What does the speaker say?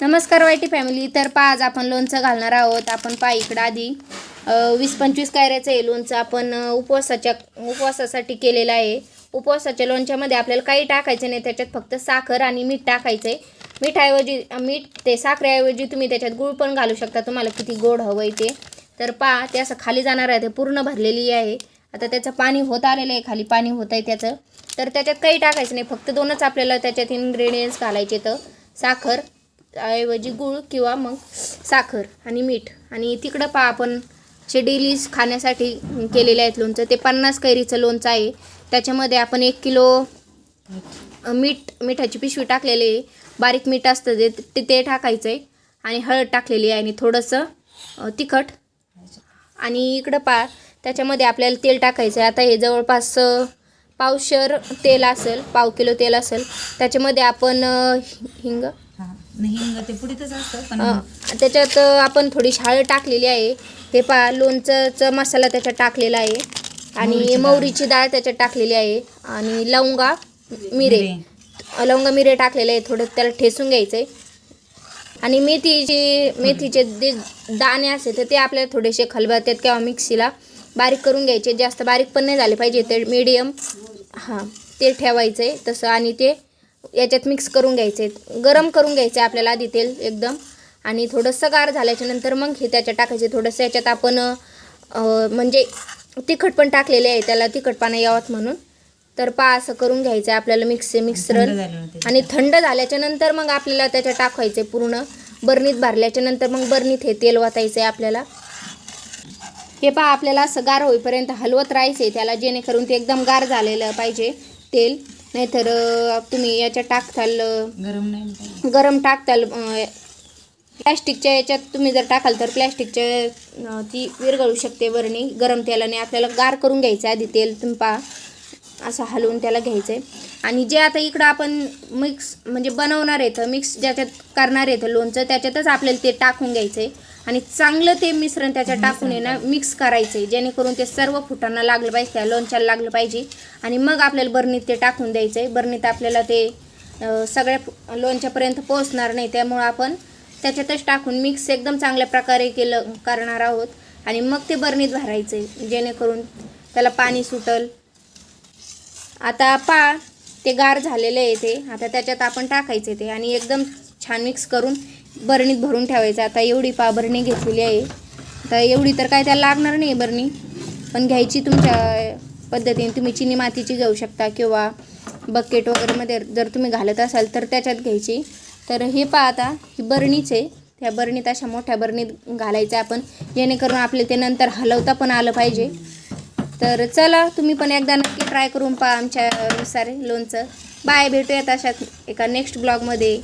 नमस्कार YT family. तर पहा आज आपण लोणचं घालणार आहोत. आपण पा इकडं आधी वीस पंचवीस कायऱ्याचं आहे लोणचं. आपण उपवासाच्या उपवासासाठी केलेलं आहे. उपवासाच्या लोणच्यामध्ये आपल्याला काही टाकायचं नाही. त्याच्यात फक्त साखर आणि मीठ टाकायचं आहे मीठाऐवजी मीठ ते साखरेऐवजी तुम्ही त्याच्यात गुळ पण घालू शकता. तुम्हाला किती गोड हवं आहे ते. तर पहा ते असं खाली जाणार आहे. ते पूर्ण भरलेली आहे. आता त्याचं पाणी होत आलेलं आहे. खाली पाणी होत आहे त्याचं. तर त्याच्यात काही टाकायचं नाही. फक्त दोनच आपल्याला त्याच्यात इन्ग्रेडियंट्स घालायचे तर साखर ऐवजी गूळ किंवा मग साखर आणि मीठ. आणि तिकडं पहा आपण जे डेली खाण्यासाठी केलेले आहेत लोणचं ते पन्नास कैरीचं लोणचं आहे. त्याच्यामध्ये आपण एक किलो मीठ मिठाची पिशवी टाकलेली आहे. बारीक मीठ असतं ते ते ते टाकायचं आहे. आणि हळद टाकलेली आहे आणि थोडंसं तिखट. आणि इकडं पा त्याच्यामध्ये आपल्याला तेल टाकायचं आहे. आता हे जवळपास पावशर तेल असेल पाव किलो तेल असेल. त्याच्यामध्ये आपण हिंग हिंग ते पुढीतच असतं पण अ, त्याच्यात आपण थोडी हळद टाकलेली आहे. हे पा लोणचंचा मसाला त्याच्यात टाकलेला आहे. आणि मोहरीची डाळ. त्याच्यात टाकलेली आहे. आणि लवंगा मिरे. लवंगा मिरे टाकलेले आहे. थोडं त्याला ठेसून घ्यायचं आहे आणि मेथीची मेथीचे जे दाणे असते तर ते आपल्याला थोडेसे खलबत्त्यात किंवा मिक्सीला बारीक करून घ्यायचे. जास्त बारीक पण नाही झाले पाहिजे. ते मीडियम हां ते ठेवायचं आहे तसं. आणि ते याच्यात मिक्स करून घ्यायचे. गरम करून घ्यायचं आहे आपल्याला आधी तेल एकदम. आणि थोडंसं गार झाल्याच्यानंतर मग हे त्याच्यात टाकायचे. थोडंसं याच्यात आपण म्हणजे तिखट पण टाकलेले आहे. त्याला तिखटपणा यावत म्हणून. तर पा असं करून घ्यायचं आहे आपल्याला मिक्स ते आणि थंड झाल्याच्यानंतर मग आपल्याला त्याच्यात टाकायचे पूर्ण. बरणीत भरल्याच्या नंतर मग बरणीत हे तेल वाटायचं आहे आपल्याला. हे पहा आपल्याला असं गार होईपर्यंत हलवत राहायचं आहे. त्याला जेणेकरून ते एकदम गार झालेलं पाहिजे तेल. नाहीतर तुम्ही याच्यात टाकताल गरम नाही. गरम टाकताल प्लॅस्टिकच्या याच्यात तुम्ही जर टाकाल तर प्लॅस्टिकच्या ती विरघळू शकते बरणी गरम तेलाने आपल्याला गार करून घ्यायचं आहे आधी तेल तुम्ही असं हलवून त्याला घ्यायचं आहे आणि जे आता इकडं आपण मिक्स म्हणजे बनवणार आहे तर मिक्स ज्याच्यात करणार आहे तर लोणचं त्याच्यातच आपल्याला ते टाकून घ्यायचं आहे आणि चांगलं ते मिश्रण त्याच्या टाकून आहे ना मिक्स करायचं आहे जेणेकरून ते सर्व फुटांना लागलं पाहिजे त्या लोणच्याला लागलं पाहिजे. आणि मग आपल्याला बरणीत ते टाकून द्यायचं आहे बरणीत आपल्याला ते सगळ्या लोणच्यापर्यंत पोहोचणार नाही. त्यामुळं आपण त्याच्यातच टाकून मिक्स एकदम चांगल्या प्रकारे केलं करणार आहोत. आणि मग ते बरणीत भरायचं आहे जेणेकरून त्याला पाणी सुटल. आता पा ते गार झालेले आहे ते. आता त्याच्यात आपण टाकायचे ते आणि एकदम छान मिक्स करून बरणीत भरून ठेवायचं. आता एवढी पा बरणी घेतलेली आहे. आता एवढी तर काय त्याला लागणार नाही बरणी. पण घ्यायची तुमच्या पद्धतीने. तुम्ही चिनी मातीची घेऊ शकता किंवा बकेट वगैरेमध्ये जर तुम्ही घालत असाल तर त्याच्यात घ्यायची. तर हे पहा आता ही बरणीच आहे. त्या बरणीत अशा मोठ्या बरणीत घालायचं आपण. जेणेकरून आपले ते नंतर हलवता पण आलं पाहिजे. तर चला तुम्ही पण एकदा नक्की ट्राय करून पहा आमच्या नुसार लोणचं बाय भेटूयात अशात एका नेक्स्ट ब्लॉगमध्ये